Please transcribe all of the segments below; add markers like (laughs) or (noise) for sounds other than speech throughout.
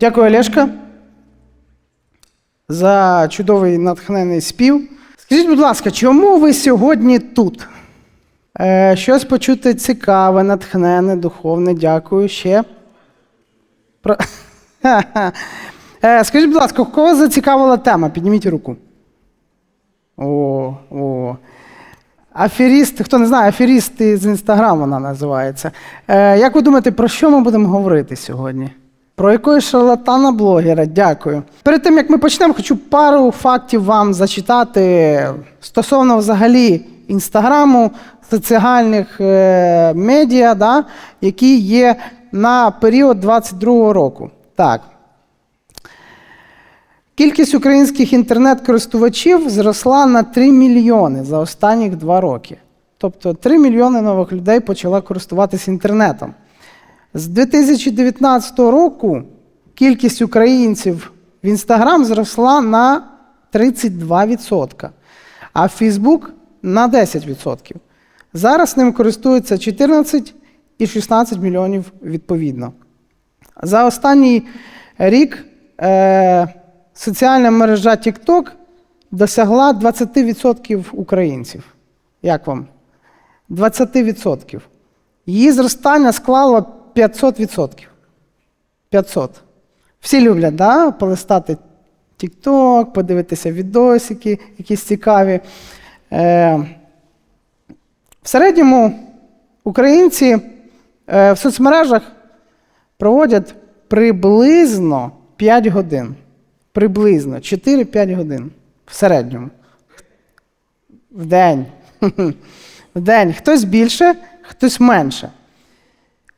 Дякую, Олешка, за чудовий натхнений спів. Скажіть, будь ласка, чому ви сьогодні тут? Е, щось почути цікаве, натхнене, духовне. Дякую. Ще. Про... (laughs) Е, скажіть, будь ласка, кого зацікавила тема? Підніміть руку. О, о. Аферіст, хто не знає, аферіст з інстаграм вона називається. Е, як ви думаєте, про що ми будемо говорити сьогодні? Про якогось шарлатана блогера, дякую. Перед тим як ми почнемо, хочу пару фактів вам зачитати стосовно взагалі інстаграму, соціальних е, медіа, да, які є на період 22 року. Так. Кількість українських інтернет-користувачів зросла на 3 мільйони за останні два роки. Тобто 3 мільйони нових людей почали користуватися інтернетом. З 2019 року кількість українців в Інстаграм зросла на 32%, а в Фейсбук на 10%. Зараз ним користується 14 і 16 мільйонів відповідно. За останній рік е, соціальна мережа TikTok досягла 20% українців. Як вам? 20%. Її зростання склало 500%. 500. Всі люблять, да? полистати TikTok, подивитися відосики, якісь цікаві. Е, в середньому українці е, в соцмережах проводять приблизно 5 годин. Приблизно 4-5 годин в середньому. В день. (laughs) В день. Хтось більше, хтось менше.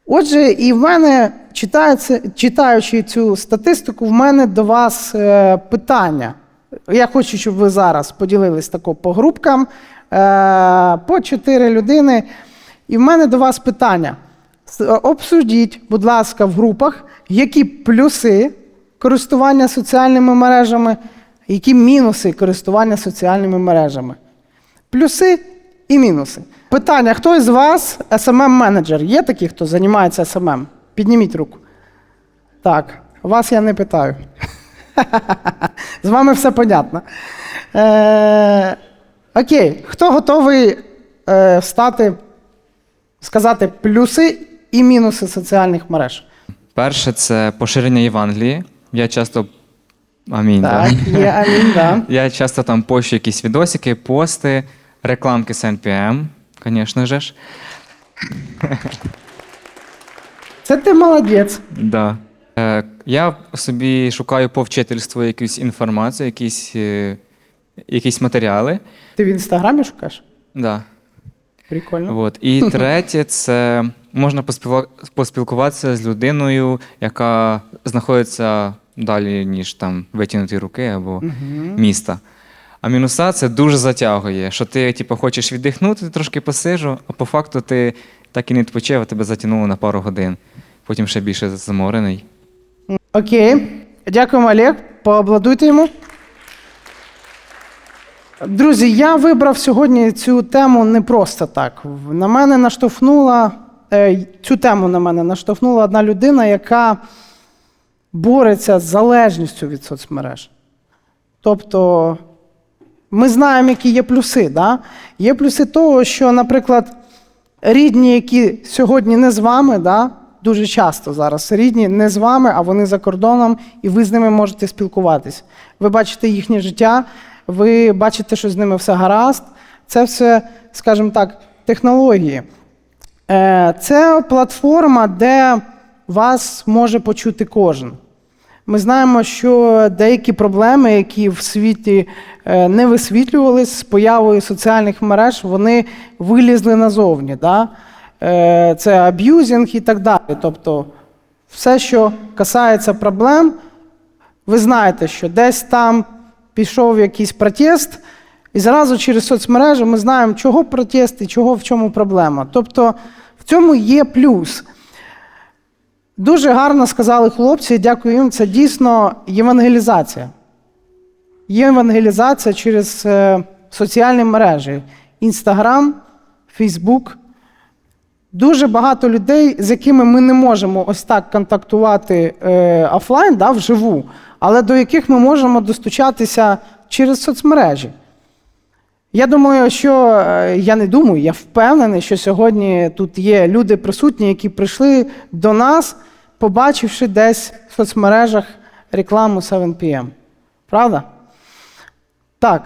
Отже, і в мене, читаючи цю статистику, в мене до вас е, питання. Я хочу, щоб ви зараз поділились тако по групкам, е, по чотири людини. І в мене до вас питання. С- Обсудіть, будь ласка, в групах, які плюси користування соціальними мережами, які мінуси користування соціальними мережами. Плюси і мінуси. Питання: хто із вас SMM-менеджер? Є такі, хто займається SMM? Підніміть руку. Так, вас я не питаю. З вами все понятно. Е, окей, хто готовий е, стати, сказати плюси і мінуси соціальних мереж? Перше це поширення Євангелії. Я часто. Амінь. Так, да. є амінь, да. Я часто там пощу якісь відосики, пости, рекламки з NPM, звісно ж. Це ти молодець. Да. Е, я собі шукаю по вчительству якусь інформацію, якісь, е, якісь матеріали. Ти в інстаграмі шукаєш? Да. Прикольно. От. І (laughs) третє, це можна поспіла- поспілкуватися з людиною, яка знаходиться далі, ніж там витягнуті руки або міста. А мінуса це дуже затягує, що ти типу, хочеш віддихнути, трошки посижу, а по факту ти так і не відпочив, а тебе затягнуло на пару годин. Потім ще більше заморений. Окей. Дякуємо, Олег. Поаплодуйте йому. Друзі, я вибрав сьогодні цю тему не просто так. На мене наштовхнула е, цю тему на мене наштовхнула одна людина, яка бореться з залежністю від соцмереж. Тобто, ми знаємо, які є плюси. Да? Є плюси того, що, наприклад, рідні, які сьогодні не з вами, да? дуже часто зараз рідні не з вами, а вони за кордоном, і ви з ними можете спілкуватись. Ви бачите їхнє життя, ви бачите, що з ними все гаразд. Це все, скажімо так, технології. Е, Це платформа, де вас може почути кожен. Ми знаємо, що деякі проблеми, які в світі е, не висвітлювались з появою соціальних мереж, вони вилізли назовні. Да? Е, Це аб'юзинг і так далі. Тобто, все, що касається проблем, ви знаєте, що десь там пішов якийсь протест, і зразу через соцмережі ми знаємо, чого протест і чого в чому проблема. Тобто в цьому є плюс. Дуже гарно сказали хлопці, дякую їм. Це дійсно євангелізація. Євангелізація через е, соціальні мережі: Інстаграм, Фейсбук, Дуже багато людей, з якими ми не можемо ось так контактувати е, офлайн, да, вживу, але до яких ми можемо достучатися через соцмережі. Я думаю, що е, я не думаю, я впевнений, що сьогодні тут є люди присутні, які прийшли до нас, побачивши десь в соцмережах рекламу 7PM. Правда? Так.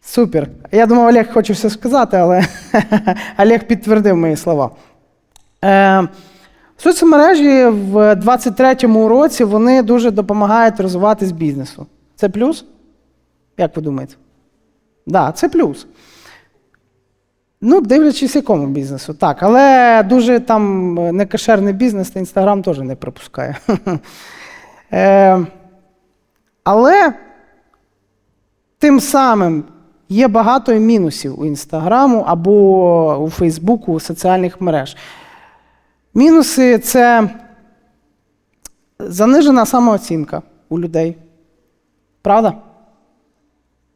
Супер. Я думав, Олег хоче все сказати, але (laughs) Олег підтвердив мої слова. Е, соцмережі в 23-му році вони дуже допомагають розвиватись бізнесу. Це плюс? Як ви думаєте? Так, да, це плюс. Ну, дивлячись, якому бізнесу. Так, але дуже там некошерний бізнес, та Інстаграм теж не пропускає. (laughs) Е, але тим самим є багато мінусів у Інстаграму або у Фейсбуку, у соціальних мереж. Мінуси це занижена самооцінка у людей. Правда?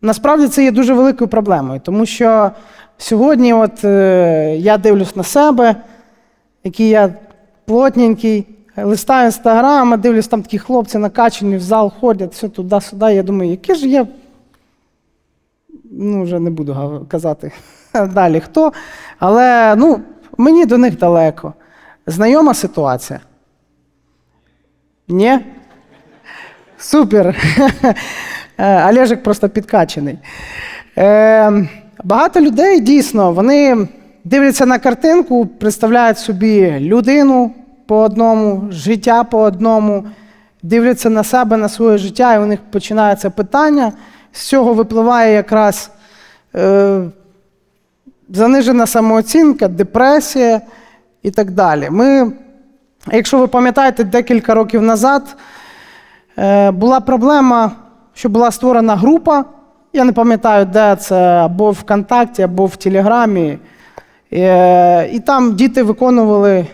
Насправді це є дуже великою проблемою, тому що сьогодні от, е, я дивлюсь на себе, який я плотненький, листаю інстаграм, дивлюсь, там такі хлопці накачані, в зал ходять, все туди-сюди. Я думаю, який ж я. Ну, вже не буду казати (laughs) далі хто. Але ну, мені до них далеко. Знайома ситуація? Ні? Супер. (laughs) Е, Олежик просто підкачений. Е, багато людей дійсно вони дивляться на картинку, представляють собі людину по одному, життя по одному, дивляться на себе, на своє життя, і у них починається питання. З цього випливає якраз е, занижена самооцінка, депресія і так далі. Ми, якщо ви пам'ятаєте, декілька років назад е, була проблема, що була створена група. Я не пам'ятаю, де це, або ВКонтакті, або в Телеграмі. Е, і там діти виконували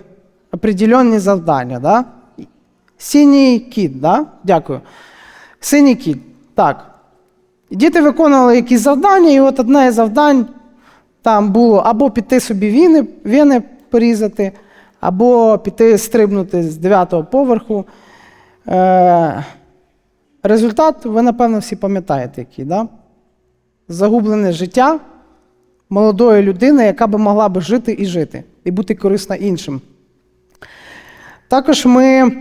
определенні завдання. Да? Синій кіт, да? дякую. Синій кіт. Так. Діти виконували якісь завдання, і от одне із завдань там було або піти собі віни, вени порізати, або піти стрибнути з 9-го поверху. Е, результат, ви, напевно, всі пам'ятаєте, який, да? Загублене життя молодої людини, яка би могла би жити і жити, і бути корисна іншим. Також ми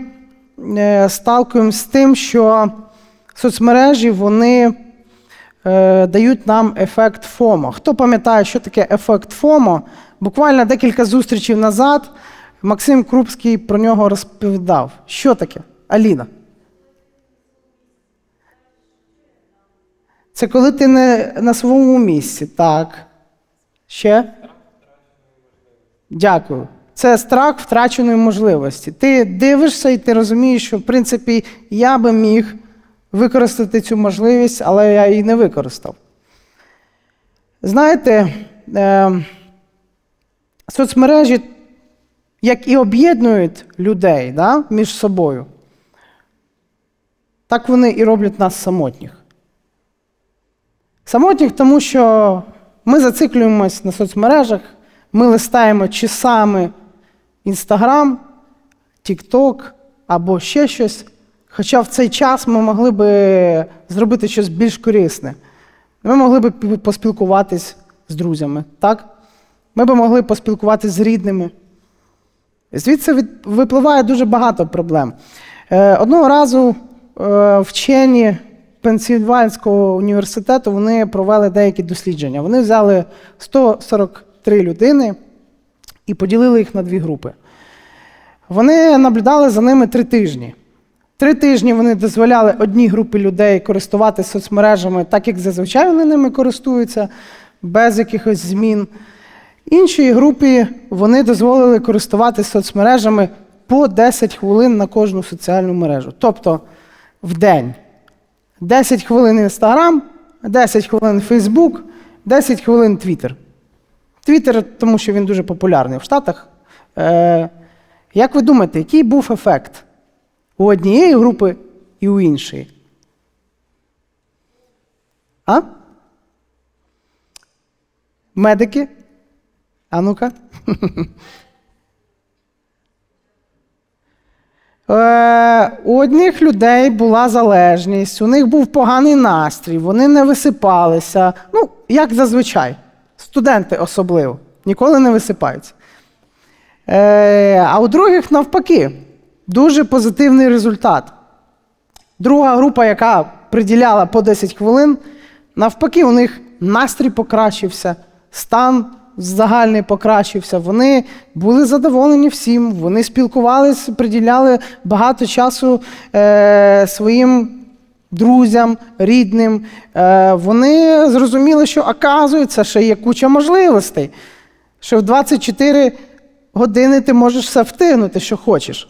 е, сталкуємося з тим, що соцмережі вони е, дають нам ефект ФОМО. Хто пам'ятає, що таке ефект ФОМО? Буквально декілька зустрічей назад Максим Крупський про нього розповідав. Що таке? Аліна. Це коли ти не на своєму місці. Так. Ще? Дякую. Це страх втраченої можливості. Ти дивишся і ти розумієш, що в принципі я би міг використати цю можливість, але я її не використав. Знаєте, е, соцмережі, як і об'єднують людей да, між собою, так вони і роблять нас самотніх. Самотніх, тому що ми зациклюємось на соцмережах, ми листаємо часами Інстаграм, Тікток або ще щось. Хоча в цей час ми могли би зробити щось більш корисне. Ми могли б поспілкуватись з друзями, так? Ми б могли поспілкуватись з рідними. Звідси випливає дуже багато проблем. Е, одного разу е, вчені Пенсільванського університету вони провели деякі дослідження. Вони взяли 143 людини і поділили їх на дві групи. Вони наблюдали за ними три тижні. Три тижні вони дозволяли одній групі людей користуватися соцмережами так, як зазвичай вони ними користуються, без якихось змін. Іншій групі вони дозволили користуватися соцмережами по 10 хвилин на кожну соціальну мережу. Тобто в день. 10 хвилин Інстаграм, 10 хвилин Фейсбук, 10 хвилин Твіттер. Твіттер, тому що він дуже популярний в Штатах. Е, як ви думаєте, який був ефект у однієї групи і у іншої? А? Медики? А ну-ка. (laughs) Е, У одних людей була залежність, у них був поганий настрій, вони не висипалися. Ну, як зазвичай, студенти особливо, ніколи не висипаються. Е, А у других навпаки, дуже позитивний результат. Друга група, яка приділяла по 10 хвилин, навпаки, у них настрій покращився, стан загальний покращився. Вони були задоволені всім, вони спілкувалися, приділяли багато часу е, своїм друзям, рідним. Е, вони зрозуміли, що оказується, що є куча можливостей, що в 24 години ти можеш все втигнути, що хочеш.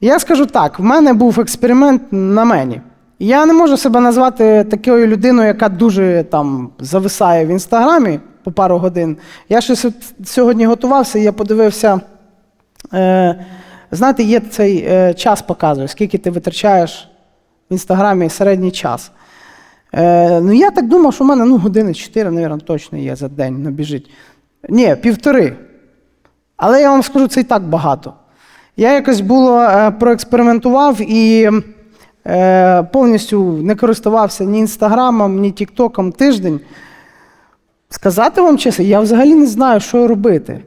Я скажу так: в мене був експеримент на мені. Я не можу себе назвати такою людиною, яка дуже там зависає в інстаграмі по пару годин. Я от сьогодні готувався, і я подивився. Е, знаєте, є цей е, час показує, скільки ти витрачаєш в інстаграмі середній час. Е, ну, я так думав, що в мене ну, години 4, мабуть, точно є за день набіжить. Ні, півтори. Але я вам скажу, це і так багато. Я якось було е, проекспериментував і е, повністю не користувався ні інстаграмом, ні тіктоком тиждень. Сказати вам чесно, я взагалі не знаю, що робити.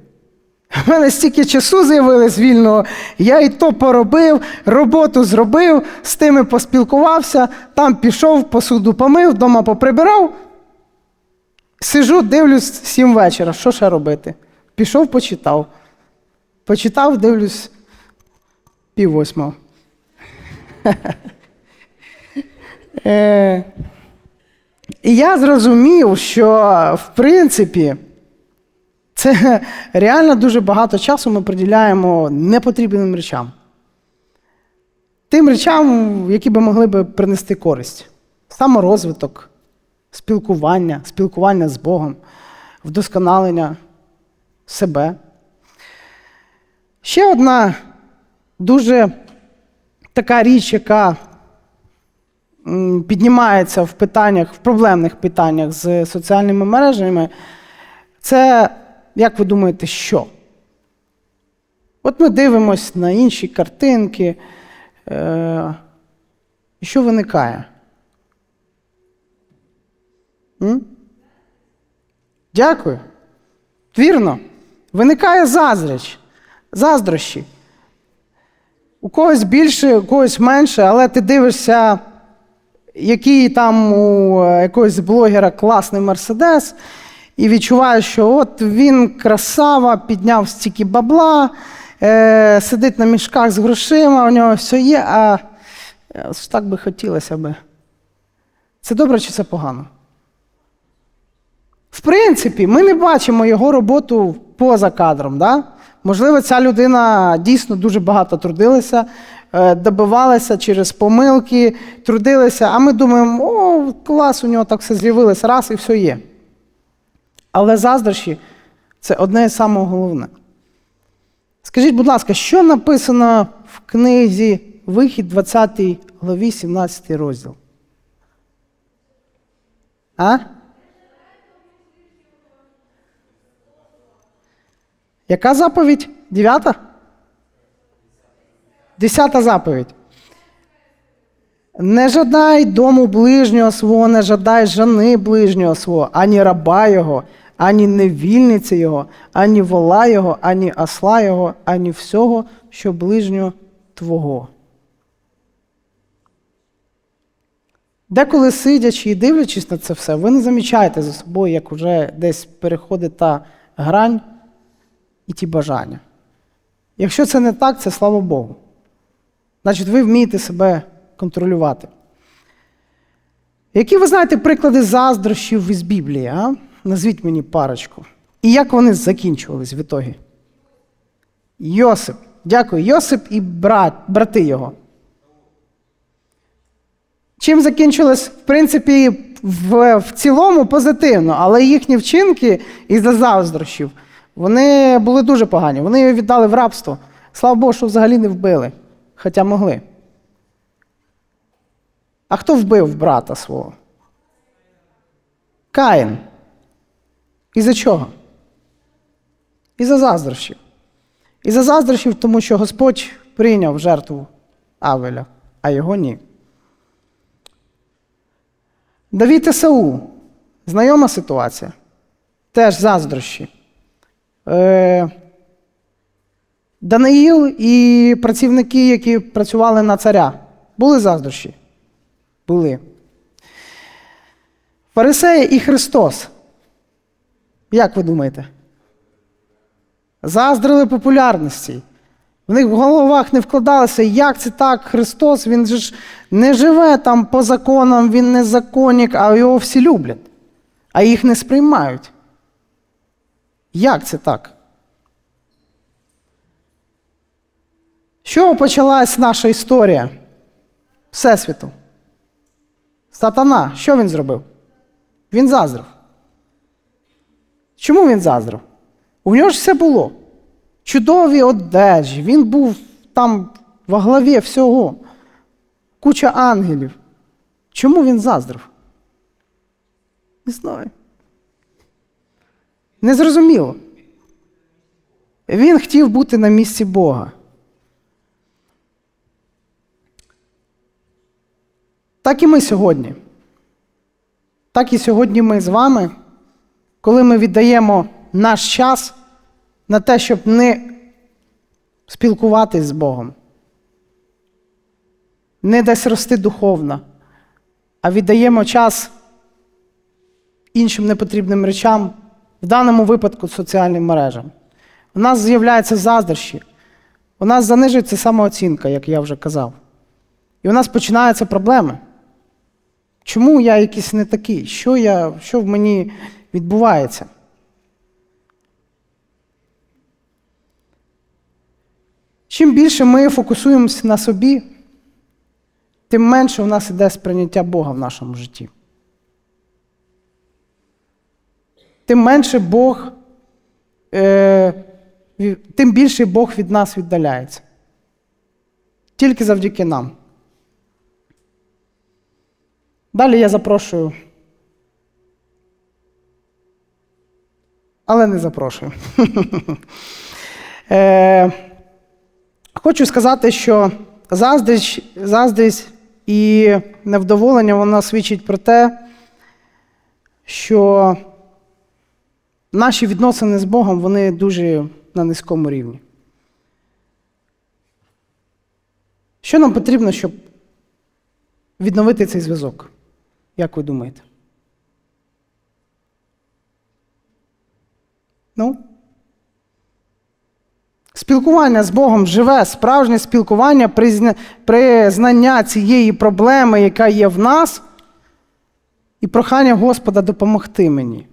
У мене стільки часу з'явилось вільного, я і то поробив, роботу зробив, з тими поспілкувався, там пішов, посуду помив, вдома поприбирав. Сижу, дивлюсь сім вечора. Що ще робити? Пішов, почитав. Почитав, дивлюсь, пів восьмого. (laughs) І я зрозумів, що в принципі це (laughs) реально дуже багато часу ми приділяємо непотрібним речам. Тим речам, які би могли би принести користь. Саморозвиток, спілкування, спілкування з Богом, вдосконалення себе. Ще одна дуже така річ, яка піднімається в питаннях, в проблемних питаннях з соціальними мережами, це, як ви думаєте, що? От ми дивимося на інші картинки. Е, і що виникає? М? Дякую. Вірно. Виникає заздріч, заздрощі. У когось більше, у когось менше, але ти дивишся, який там у е, якогось блогера класний мерседес, і відчуваєш, що от він красава, підняв стільки бабла, е, сидить на мішках з грошима, у нього все є, а е, так би хотілося би. Це добре чи це погано? В принципі, ми не бачимо його роботу поза кадром. Да? Можливо, ця людина дійсно дуже багато трудилася, е, добивалася через помилки, трудилася, а ми думаємо, о, клас, у нього так все з'явилось, раз і все є. Але заздрощі це одне і саме головне. Скажіть, будь ласка, що написано в книзі Вихід 20 главі, 17 розділ? А? Яка заповідь? Дев'ята? Десята заповідь. Не жадай дому ближнього свого, не жадай жени ближнього свого, ані раба його, ані невільниці його, ані вола його, ані осла його, ані всього, що ближнього твого. Деколи сидячи і дивлячись на це все, ви не замічаєте за собою, як вже десь переходить та грань і ті бажання. Якщо це не так, це слава Богу. Значить, ви вмієте себе контролювати. Які ви знаєте приклади заздрощів із Біблії? а? Назвіть мені парочку. І як вони закінчувались в ітогі? Йосип. Дякую. Йосип і брат, брати його. Чим закінчилось, в принципі, в, в цілому позитивно, але їхні вчинки із-за заздрощів, вони були дуже погані. Вони його віддали в рабство. Слава Богу, що взагалі не вбили, хоча могли. А хто вбив брата свого? Каїн. І за чого? І за заздрощів. І за заздрощів, тому що Господь прийняв жертву Авеля, а його ні. Давід і Саул. Знайома ситуація. Теж заздрощі. Е, Даниїл і працівники, які працювали на царя, були заздрощі? Були. Фарисеї і Христос. Як ви думаєте? Заздрили популярності. В них в головах не вкладалося, як це так, Христос, він же ж не живе там по законам, він не законник, а його всі люблять, а їх не сприймають. Як це так? Чого почалась наша історія Всесвіту? Сатана, що він зробив? Він заздрив. Чому він заздрив? У нього ж все було. Чудові одежі, він був там во главі всього. Куча ангелів. Чому він заздрив? Не знаю. Незрозуміло. Він хотів бути на місці Бога. Так і ми сьогодні. Так і сьогодні ми з вами, коли ми віддаємо наш час на те, щоб не спілкуватись з Богом, не десь рости духовно, а віддаємо час іншим непотрібним речам, в даному випадку соціальним мережам. У нас з'являються заздрощі, у нас занижується самооцінка, як я вже казав. І у нас починаються проблеми. Чому я якийсь не такий? Що, я, що в мені відбувається? Чим більше ми фокусуємося на собі, тим менше у нас іде сприйняття Бога в нашому житті. Тим менше Бог, е, тим більше Бог від нас віддаляється. Тільки завдяки нам. Далі я запрошую. Але не запрошую. (laughs) Е, Хочу сказати, що заздрість, заздрість і невдоволення вона свідчить про те, що наші відносини з Богом вони дуже на низькому рівні. Що нам потрібно, щоб відновити цей зв'язок? Як ви думаєте? Ну? Спілкування з Богом живе, справжнє спілкування, призна- признання цієї проблеми, яка є в нас, і прохання Господа допомогти мені.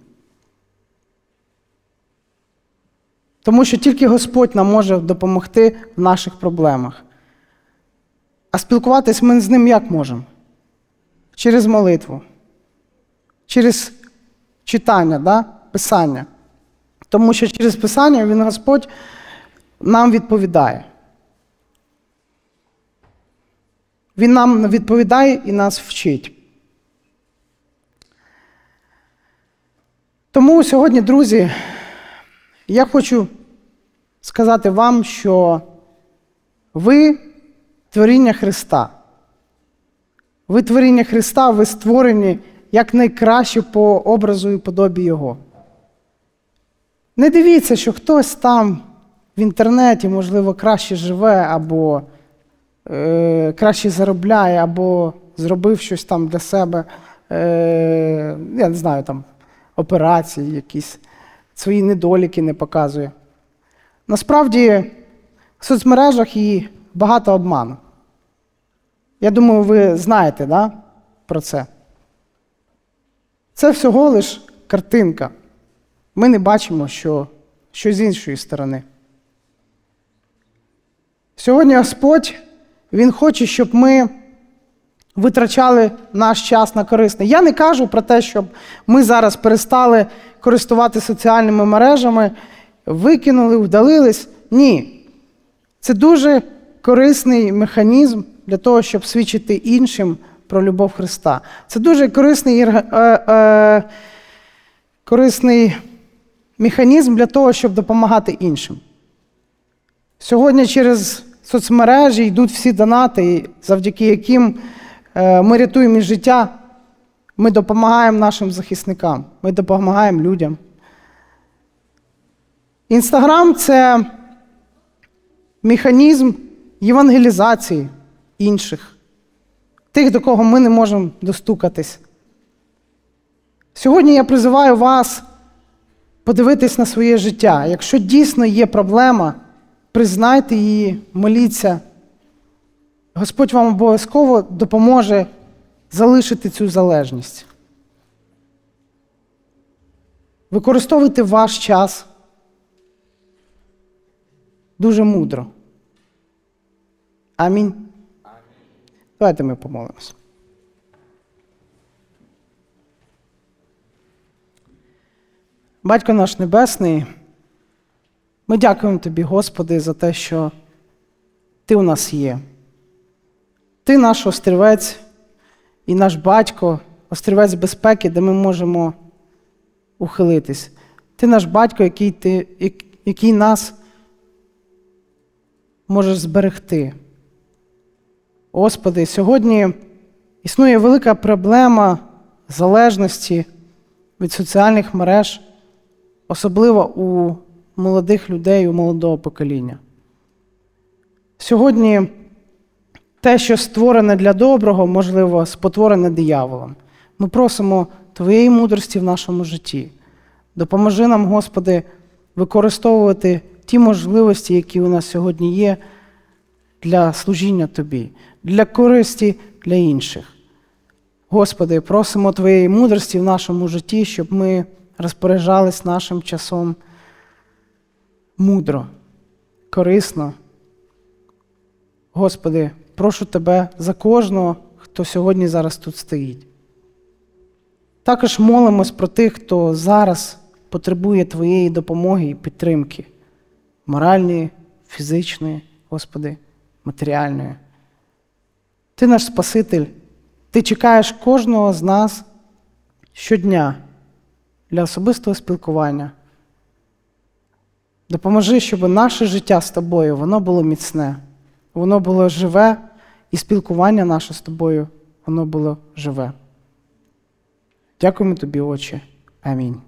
Тому що тільки Господь нам може допомогти в наших проблемах. А спілкуватись ми з ним як можемо? Через молитву, через читання, да? писання. Тому що через писання він Господь нам відповідає. Він нам відповідає і нас вчить. Тому сьогодні, друзі, я хочу сказати вам, що ви творіння Христа. Ви творіння Христа, ви створені якнайкраще по образу і подобі Його. Не дивіться, що хтось там в інтернеті, можливо, краще живе, або е, краще заробляє, або зробив щось там для себе, е, я не знаю, там операції якісь, свої недоліки не показує. Насправді в соцмережах і багато обману. Я думаю, ви знаєте да, про це. Це всього лиш картинка. Ми не бачимо, що, що з іншої сторони. Сьогодні Господь, Він хоче, щоб ми витрачали наш час на корисне. Я не кажу про те, щоб ми зараз перестали користувати соціальними мережами, викинули, вдалились. Ні. Це дуже корисний механізм для того, щоб свідчити іншим про любов Христа. Це дуже корисний, е, е, корисний механізм для того, щоб допомагати іншим. Сьогодні через соцмережі йдуть всі донати, завдяки яким е, ми рятуємо життя, ми допомагаємо нашим захисникам, ми допомагаємо людям. Інстаграм це механізм євангелізації інших, тих, до кого ми не можемо достукатись. Сьогодні я призиваю вас подивитись на своє життя. Якщо дійсно є проблема, признайте її, моліться. Господь вам обов'язково допоможе залишити цю залежність. Використовуйте ваш час дуже мудро. Амінь. Давайте ми помолимося. Батько наш Небесний, ми дякуємо Тобі, Господи, за те, що Ти у нас є. Ти наш острівець і наш батько, острівець безпеки, де ми можемо ухилитись. Ти наш батько, який, ти, який нас можеш зберегти. Господи, сьогодні існує велика проблема залежності від соціальних мереж, особливо у молодих людей, у молодого покоління. Сьогодні те, що створене для доброго, можливо, спотворене дияволом. Ми просимо Твоєї мудрості в нашому житті. Допоможи нам, Господи, використовувати ті можливості, які у нас сьогодні є, для служіння Тобі, для користі для інших. Господи, просимо Твоєї мудрості в нашому житті, щоб ми розпоряджались нашим часом мудро, корисно. Господи, прошу Тебе за кожного, хто сьогодні зараз тут стоїть. Також молимось про тих, хто зараз потребує Твоєї допомоги і підтримки моральної, фізичної, Господи, матеріальної. Ти наш Спаситель, Ти чекаєш кожного з нас щодня для особистого спілкування. Допоможи, щоб наше життя з тобою воно було міцне, воно було живе, і спілкування наше з тобою, воно було живе. Дякуємо тобі, Отче. Амінь.